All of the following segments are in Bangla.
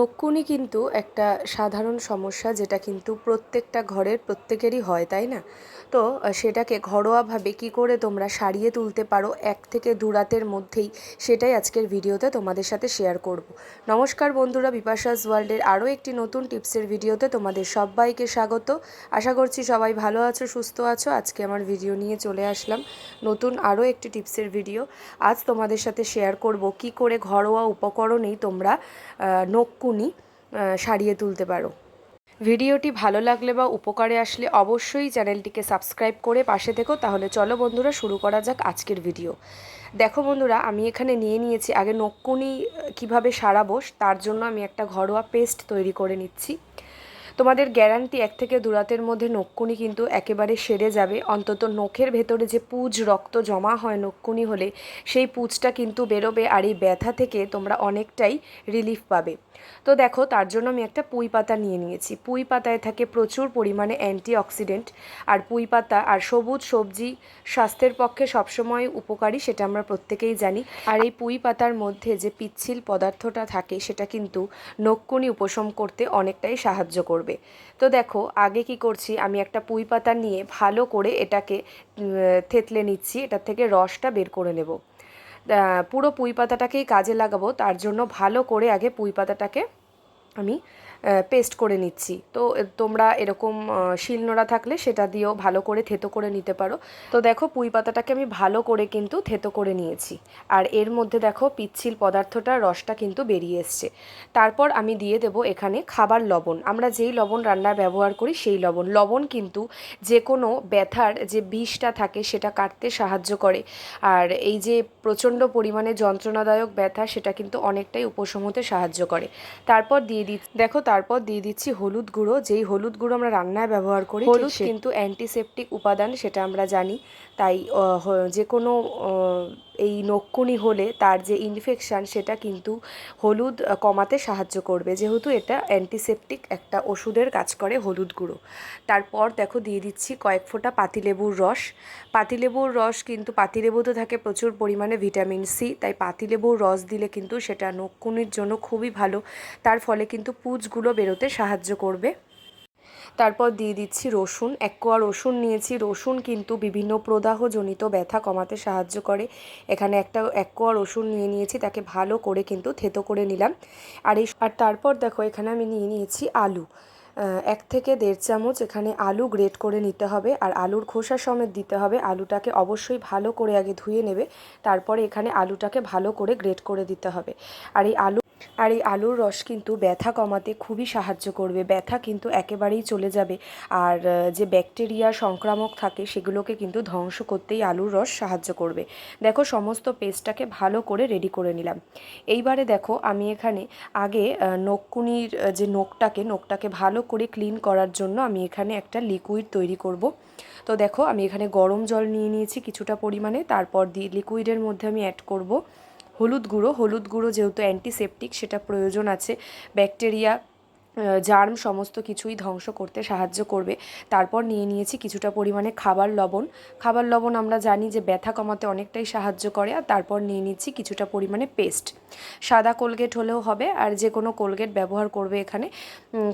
নকুনি কিন্তু একটা সাধারণ সমস্যা যেটা কিন্তু প্রত্যেকটা ঘরের প্রত্যেকেরই হয় তাই না? তো সেটাকে ঘরোয়াভাবে কি করে তোমরা সারিয়ে তুলতে পারো এক থেকে দু রাতের মধ্যেই, সেটাই আজকের ভিডিওতে তোমাদের সাথে শেয়ার করব। নমস্কার বন্ধুরা, বিপাশাস ওয়ার্ল্ডের আরও একটি নতুন টিপসের ভিডিওতে তোমাদের সবাইকে স্বাগত। আশা করছি সবাই ভালো আছো, সুস্থ আছো। আজকে আমার ভিডিও নিয়ে চলে আসলাম নতুন আরও একটি টিপসের ভিডিও। আজ তোমাদের সাথে শেয়ার করব কি করে ঘরোয়া উপকরণেই তোমরা নকুনি সারিয়ে তুলতে পারো। ভিডিওটি ভালো লাগলে বা উপকারে আসলে অবশ্যই চ্যানেলটিকে সাবস্ক্রাইব করে পাশে থেকো। তাহলে চলো বন্ধুরা, শুরু করা যাক আজকের ভিডিও। দেখো বন্ধুরা, আমি এখানে নিয়ে নিয়েছি আগে নকুনি কীভাবে সারাবো, তার জন্য আমি একটা ঘরোয়া পেস্ট তৈরি করে নিচ্ছি। তোমাদের গ্যারান্টি এক থেকে দু রাতের মধ্যে নকুনি কিন্তু একেবারে সেরে যাবে। অন্তত নখের ভেতরে যে পুজ রক্ত জমা হয় নকুনি হলে, সেই পুজটা কিন্তু বেরোবে আর এই ব্যথা থেকে তোমরা অনেকটাই রিলিফ পাবে। তো দেখো, তার জন্য আমি একটা পুঁই পাতা নিয়ে নিয়েছি। পুঁই পাতায় থাকে প্রচুর পরিমাণে অ্যান্টি অক্সিডেন্ট আর পুঁই পাতা আর সবুজ সবজি স্বাস্থ্যের পক্ষে সবসময় উপকারী, সেটা আমরা প্রত্যেকেই জানি। আর এই পুঁই পাতার মধ্যে যে পিচ্ছিল পদার্থটা থাকে, সেটা কিন্তু নকুনি উপশম করতে অনেকটাই সাহায্য করবে। তো দেখো, আগে কি করছি, আমি একটা পুঁই পাতা নিয়ে ভালো করে এটাকে থেতলে নিচ্ছি, এটার থেকে রসটা বের করে নেব। পুরো পুঁই পাতাটাকেই কাজে লাগাবো, তার জন্য ভালো করে আগে পুঁই পাতাটাকে আমি পেস্ট করে নিচ্ছি। তো তোমরা এরকম শিলনোড়া থাকলে সেটা দিয়েও ভালো করে থেতো করে নিতে পারো। তো দেখো, পুঁই পাতাটাকে আমি ভালো করে কিন্তু থেতো করে নিয়েছি। আর এর মধ্যে দেখো, পিচ্ছিল পদার্থটা রসটা কিন্তু বেরিয়ে এসছে। তারপর আমি দিয়ে দেব এখানে খাবার লবণ। আমরা যেই লবণ রান্নায় ব্যবহার করি সেই লবণ। লবণ কিন্তু যে কোনো ব্যথার যে বিষটা থাকে সেটা কাটতে সাহায্য করে। আর এই যে প্রচণ্ড পরিমাণে যন্ত্রণাদায়ক ব্যথা, সেটা কিন্তু অনেকটাই উপশম হতে সাহায্য করে। তারপর দিয়ে দিচ্ছি। দেখো তারপর দিয়ে দিচ্ছি হলুদ গুঁড়ো। যেই হলুদ গুঁড়ো আমরা রান্নায় ব্যবহার করি হলুদ কিন্তু অ্যান্টিসেপটিক উপাদান সেটা আমরা জানি। তাই যে কোনো এই নকুনি হলে তার যে ইনফেকশান সেটা কিন্তু হলুদ কমাতে সাহায্য করবে। যেহেতু এটা অ্যান্টিসেপটিক একটা ওষুধের কাজ করে হলুদ গুঁড়ো। তারপর দেখো দিয়ে দিচ্ছি কয়েক ফোঁটা পাতিলেবুর রস। পাতিলেবুর রস কিন্তু, পাতিলেবুতে থাকে প্রচুর পরিমাণে ভিটামিন সি তাই পাতিলেবুর রস দিলে কিন্তু সেটা নকুনির জন্য খুবই ভালো। তার ফলে কিন্তু পুজগুলো বেরোতে সাহায্য করবে। তারপর দিয়ে দিচ্ছি রসুন, এক কোয়া রসুন নিয়েছি। রসুন কিন্তু বিভিন্ন প্রদাহজনিত ব্যথা কমাতে সাহায্য করে। এখানে একটা, এক কোয়া রসুন নিয়ে নিয়েছি, তাকে ভালো করে কিন্তু থেতো করে নিলাম। আর এই, আর তারপর দেখো এখানে আমি নিয়ে নিয়েছি আলু। এক থেকে দেড় চামচ এখানে আলু গ্রেট করে নিতে হবে। আর আলুর খোসা সমেত দিতে হবে। আলুটাকে অবশ্যই ভালো করে আগে ধুয়ে নেবে। তারপরে এখানে আলুটাকে ভালো করে গ্রেট করে দিতে হবে। আর এই আলু আর এই আলুর রস কিন্তু ব্যথা কমাতে খুবই সাহায্য করবে। ব্যথা কিন্তু একেবারেই চলে যাবে। আর যে ব্যাকটেরিয়া সংক্রামক থাকে সেগুলোকে কিন্তু ধ্বংস করতেই আলুর রস সাহায্য করবে। দেখো সমস্ত পেস্টটাকে ভালো করে রেডি করে নিলাম। এইবারে দেখো আমি এখানে আগে আহ, নখকুনির যে নখটাকে নখটাকে ভালো করে ক্লিন করার জন্য আমি এখানে একটা লিকুইড তৈরি করব। তো দেখো আমি এখানে গরম জল নিয়ে নিয়েছি কিছুটা পরিমাণে। তারপর দিয়ে লিকুইডের মধ্যে আমি অ্যাড করব হলুদ গুঁড়ো হলুদ গুঁড়ো যেহেতু অ্যান্টিসেপটিক সেটা প্রয়োজন আছে। ব্যাকটেরিয়া জার্ম সমস্ত কিছুই ধ্বংস করতে সাহায্য করবে। তারপর নিয়ে নিয়েছি কিছুটা পরিমাণে খাবার লবণ। খাবার লবণ আমরা জানি যে ব্যথা কমাতে অনেকটাই সাহায্য করে আর তারপর নিয়ে নিচ্ছি কিছুটা পরিমাণে পেস্ট। সাদা কোলগেট হলেও হবে আর যে কোনো কোলগেট ব্যবহার করবে এখানে।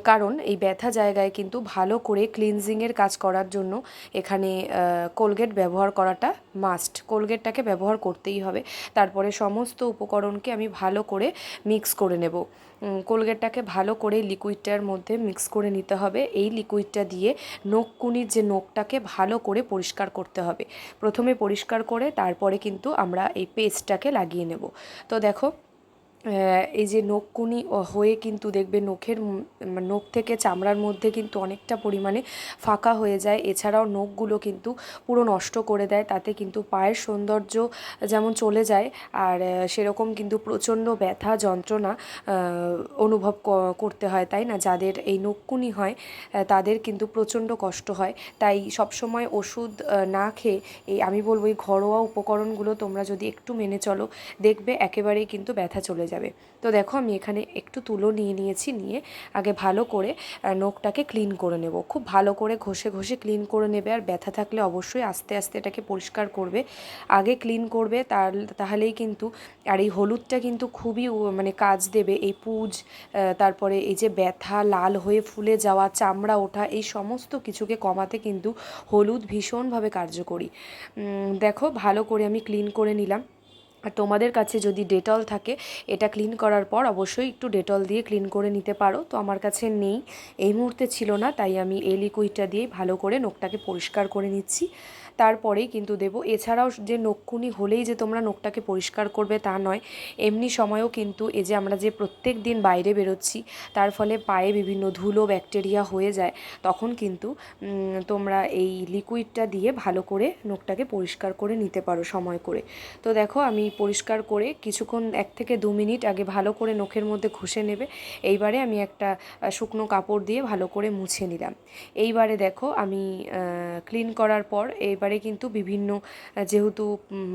কারণ এই ব্যথা জায়গায় কিন্তু ভালো করে ক্লিনজিংয়ের কাজ করার জন্য এখানে কোলগেট ব্যবহার করাটা মাস্ট কোলগেটটাকে ব্যবহার করতেই হবে। তারপরে সমস্ত উপকরণকে আমি ভালো করে মিক্স করে নেব। কোলগেটটাকে ভালো করে লিকুইডটার মধ্যে মিক্স করে নিতে হবে। এই লিকুইডটা দিয়ে নখকুনির যে নখটাকে ভালো করে পরিষ্কার করতে হবে। প্রথমে পরিষ্কার করে তারপরে কিন্তু আমরা এই পেস্টটাকে লাগিয়ে নেব। তো দেখো এই যে নখকুনি হয়ে কিন্তু দেখবে নখের মানে নখ থেকে চামড়ার মধ্যে কিন্তু অনেকটা পরিমাণে ফাঁকা হয়ে যায়। এছাড়াও নখগুলো কিন্তু পুরো নষ্ট করে দেয়, তাতে কিন্তু পায়ের সৌন্দর্য যেমন চলে যায়, আর সেরকম কিন্তু প্রচণ্ড ব্যথা, যন্ত্রণা অনুভব করতে হয়, তাই না? যাদের এই নখকুনি হয় তাদের কিন্তু প্রচণ্ড কষ্ট হয়। তাই সবসময় ওষুধ না খেয়ে এই আমি বলব এই ঘরোয়া উপকরণগুলো তোমরা যদি একটু মেনে চলো, দেখবে একেবারেই কিন্তু ব্যথা চলে যাবে যাবে। তো দেখো, আমি এখানে একটু তুলো নিয়ে নিয়েছি, নিয়ে আগে ভালো করে নখটাকে ক্লিন করে নেব। খুব ভালো করে ঘষে ঘষে ক্লিন করে নেবে, আর ব্যথা থাকলে অবশ্যই আস্তে আস্তে এটাকে পরিষ্কার করবে। আগে ক্লিন করবে, তার, তাহলেই কিন্তু, আর এই হলুদটা কিন্তু খুবই মানে কাজ দেবে। এই পুজ তারপরে এই যে ব্যথা, লাল হয়ে ফুলে যাওয়া, চামড়া ওঠা, এই সমস্ত কিছুকে কমাতে কিন্তু হলুদ ভীষণভাবে কার্যকরী। দেখো, ভালো করে আমি ক্লিন করে নিলাম। আর তোমাদের কাছে যদি ডেটল থাকে, এটা ক্লিন করার পর অবশ্যই একটু ডেটল দিয়ে ক্লিন করে নিতে পারো। তো আমার কাছে নেই, এই মুহূর্তে ছিল না, তাই আমি এই লিকুইডটা দিয়ে ভালো করে নোখটাকে পরিষ্কার করে নিচ্ছি। তারপরেই কিন্তু দেবো। এছাড়াও যে নখকুনি হলেই যে তোমরা নখটাকে পরিষ্কার করবে তা নয়, এমনি সময়েও কিন্তু এই যে আমরা যে প্রত্যেক দিন বাইরে বেরোচ্ছি, তার ফলে পায়ে বিভিন্ন ধুলো, ব্যাকটেরিয়া হয়ে যায়, তখন কিন্তু তোমরা এই লিকুইডটা দিয়ে ভালো করে নখটাকে পরিষ্কার করে নিতে পারো সময় করে। তো দেখো, আমি পরিষ্কার করে কিছুক্ষণ, এক থেকে দু মিনিট আগে ভালো করে নখের মধ্যে ঘষে নেবে। এইবারে আমি একটা শুকনো কাপড় দিয়ে ভালো করে মুছে নিলাম। এইবারে দেখো, আমি ক্লিন করার পর, এইবারে কিন্তু বিভিন্ন যেহেতু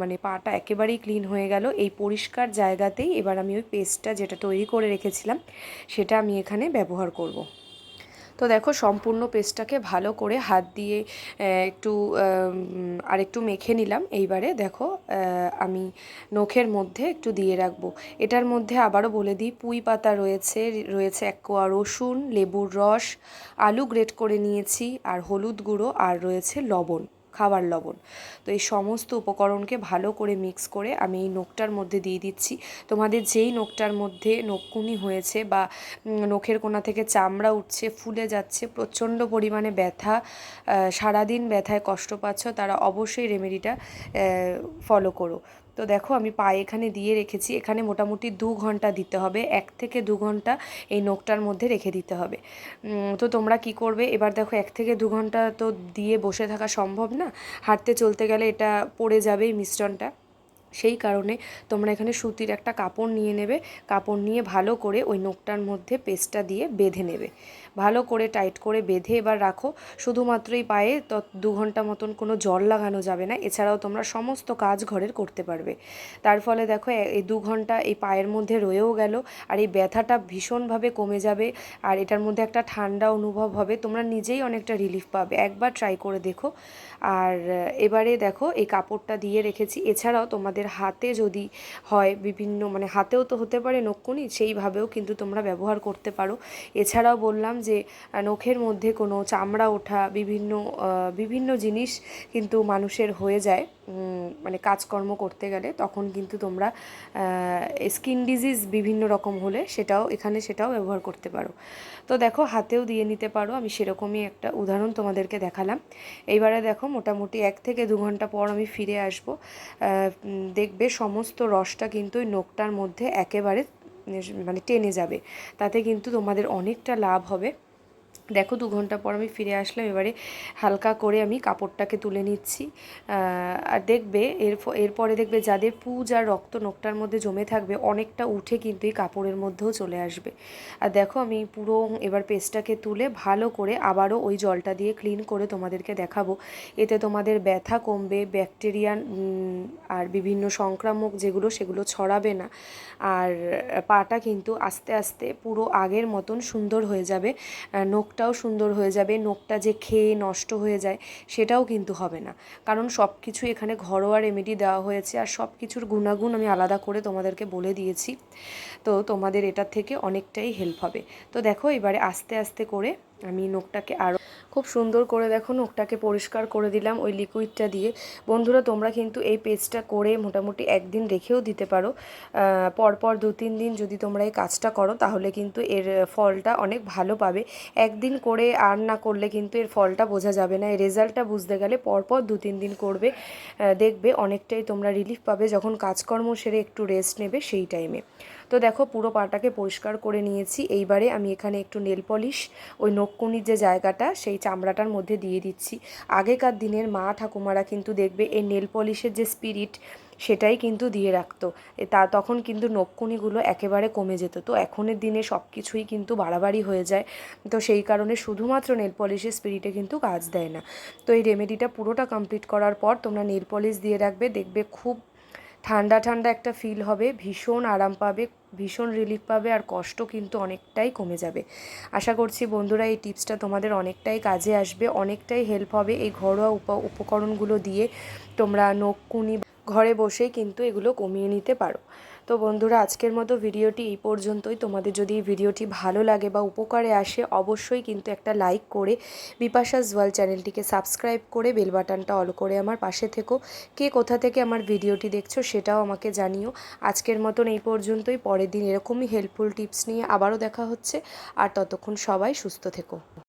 মানে পাটা একেবারেই ক্লিন হয়ে গেল, এই পরিষ্কার জায়গাতেই এবার আমি ওই পেস্টটা যেটা তৈরি করে রেখেছিলাম, সেটা আমি এখানে ব্যবহার করব। তো দেখো, সম্পূর্ণ পেস্টটাকে ভালো করে হাত দিয়ে একটু আর একটু মেখে নিলাম। এইবারে দেখো আমি নখের মধ্যে একটু দিয়ে রাখব। এটার মধ্যে আবারও বলে দিই, পুঁই পাতা রয়েছে রয়েছে এক কোয়া রসুন, লেবুর রস, আলু গ্রেট করে নিয়েছি, আর হলুদ গুঁড়ো, আর রয়েছে লবণ। খাবার লবণ। তো এই সমস্ত উপকরণকে ভালো করে মিক্স করে আমি এই নোখটার মধ্যে দিয়ে দিচ্ছি। তোমাদের যেই নোখটার মধ্যে নখকুনি হয়েছে বা নখের কোনা থেকে চামড়া উঠছে, ফুলে যাচ্ছে, প্রচণ্ড পরিমাণে ব্যথা সারাদিন ব্যথায় কষ্ট পাচ্ছ, তারা অবশ্যই রেমেডিটা ফলো করো। তো দেখো আমি পায়ে এখানে দিয়ে রেখেছি, এখানে মোটামুটি দু ঘণ্টা দিতে হবে, এক থেকে দু ঘণ্টা এই নখটার মধ্যে রেখে দিতে হবে। তো তোমরা কি করবে? এবার দেখো এক থেকে দু ঘণ্টা তো দিয়ে বসে থাকা সম্ভব না, হাঁটতে চলতে গেলে এটা পড়ে যাবে এই মিশ্রণটা। সেই কারণে তোমরা এখানে সুতির একটা কাপড় নিয়ে নেবে, কাপড় নিয়ে ভালো করে ওই নখটার মধ্যে পেস্টটা দিয়ে বেঁধে নেবে। ভালো করে টাইট করে বেঁধে এবার রাখো। শুধুমাত্রই পায়ে তো দু ঘণ্টা মতন কোনো জল লাগানো যাবে না। এছাড়াও তোমরা সমস্ত কাজ ঘরের করতে পারবে। তার ফলে দেখো এই দু ঘণ্টা এই পায়ের মধ্যে রয়েও গেল আর এই ব্যথাটা ভীষণভাবে কমে যাবে আর এটার মধ্যে একটা ঠান্ডা অনুভব হবে। তোমরা নিজেই অনেকটা রিলিফ পাবে। একবার ট্রাই করে দেখো। আর এবারে দেখো, এই কাপড়টা দিয়ে রেখেছি। এছাড়াও তোমাদের হাতে যদি হয় বিভিন্ন মানে হাতেও তো হতে পারে নখকুনি সেইভাবেও কিন্তু তোমরা ব্যবহার করতে পারো। এছাড়াও বললাম যে নখের মধ্যে কোনো চামড়া ওঠা, বিভিন্ন বিভিন্ন জিনিস কিন্তু মানুষের হয়ে যায় মানে কাজকর্ম করতে গেলে, তখন কিন্তু তোমরা স্কিন ডিজিজ বিভিন্ন রকম হলে সেটাও, এখানে সেটাও ব্যবহার করতে পারো। তো দেখো, হাতেও দিয়ে নিতে পারো, আমি সেরকমই একটা উদাহরণ তোমাদেরকে দেখালাম। এইবারে দেখো, মোটামুটি এক থেকে দু ঘণ্টা পর আমি ফিরে আসব। দেখবে সমস্ত রসটা কিন্তু ওই নখটার মধ্যে একেবারে মানে টেনে যাবে। তাতে কিন্তু তোমাদের অনেকটা লাভ হবে। দেখো দু ঘণ্টা পর আমি ফিরে আসলাম এবারে হালকা করে আমি কাপড়টাকে তুলে নিচ্ছি। আর দেখবে এর এরপরে দেখবে যাদের পুজ আর রক্ত নখটার মধ্যে জমে থাকবে অনেকটা উঠে কিন্তু এই কাপড়ের মধ্যেও চলে আসবে। আর দেখো আমি পুরো এবার পেস্টটাকে তুলে ভালো করে আবারও ওই জলটা দিয়ে ক্লিন করে তোমাদেরকে দেখাবো। এতে তোমাদের ব্যথা কমবে ব্যাকটেরিয়া আর বিভিন্ন সংক্রামক যেগুলো সেগুলো ছড়াবে না। আর পাটা কিন্তু আস্তে আস্তে পুরো আগের মতন সুন্দর হয়ে যাবে। আহ, নখটাও সুন্দর হয়ে যাবে, নখটা যে খেয়ে নষ্ট হয়ে যায় সেটাও কিন্তু হবে না। কারণ সব কিছু এখানে ঘরোয়া রেমেডি দেওয়া হয়েছে আর সব কিছুর গুণাগুণ আমি আলাদা করে তোমাদেরকে বলে দিয়েছি। তো তোমাদের এটার থেকে অনেকটাই হেল্প হবে। তো দেখো এবারে আস্তে আস্তে করে আমি নখটাকে আরও খুব সুন্দর করে দেখো নখটাকে পরিষ্কার করে দিলাম ওই লিকুইডটা দিয়ে। বন্ধুরা, তোমরা কিন্তু এই পেস্টটা করে মোটামুটি একদিন রেখেও দিতে পারো। পরপর দু তিন দিন যদি তোমরা এই কাজটা করো, তাহলে কিন্তু এর ফলটা অনেক ভালো পাবে। একদিন করে আর না করলে কিন্তু এর ফলটা বোঝা যাবে না। এর রেজাল্টটা বুঝতে গেলে পরপর দু তিন দিন করবে। দেখবে অনেকটাই তোমরা রিলিফ পাবে। যখন কাজকর্ম সেরে একটু রেস্ট নেবে সেই টাইমে তো দেখো পুরো পাটাকে পরিষ্কার করে নিয়েছি। এইবারে আমি এখানে একটু নেল পলিশ, ওই নখকুনির যে জায়গাটা, সেই চামড়াটার মধ্যে দিয়ে দিচ্ছি। আগেকার দিনের মা ঠাকুমারা কিন্তু দেখবে এই নেল পলিশের যে স্পিরিট সেটাই কিন্তু দিয়ে রাখতো। তা তখন কিন্তু নখকুনিগুলো একেবারে কমে যেত। তো এখনের দিনে সব কিছুই কিন্তু বাড়াবাড়ি হয়ে যায়। তো সেই কারণে শুধুমাত্র নেল পলিশের স্পিরিটে কিন্তু কাজ দেয় না। তো এই রেমেডিটা পুরোটা কমপ্লিট করার পর তোমরা নেল পলিশ দিয়ে রাখবে। দেখবে খুব ঠান্ডা ঠান্ডা একটা ফিল হবে, ভীষণ আরাম পাবে ভীষণ রিলিফ পাবে আর কষ্ট কিন্তু অনেকটাই কমে যাবে। আশা করছি বন্ধুরা এই টিপসটা তোমাদের অনেকটাই কাজে আসবে, অনেকটাই হেল্প হবে। এই ঘরোয়া উপ, উপকরণগুলো দিয়ে তোমরা নখকুনি ঘরে বসেই কিন্তু এগুলো কমিয়ে নিতে পারো। তো বন্ধুরা, আজকের মতো ভিডিওটি এই পর্যন্তই। তোমাদের যদি এই ভিডিওটি ভালো লাগে বা উপকারে আসে, অবশ্যই কিন্তু একটা লাইক করে বিপাশা জুয়াল চ্যানেলটিকে সাবস্ক্রাইব করে বেল বাটনটা অল করে আমার পাশে থেকো। কে কোথা থেকে আমার ভিডিওটি দেখছ সেটাও আমাকে জানিও। আজকের মতন এই পর্যন্তই। পরের দিন এরকমই হেল্পফুল টিপস নিয়ে আবারও দেখা হচ্ছে। আর ততক্ষণ সবাই সুস্থ থেকো।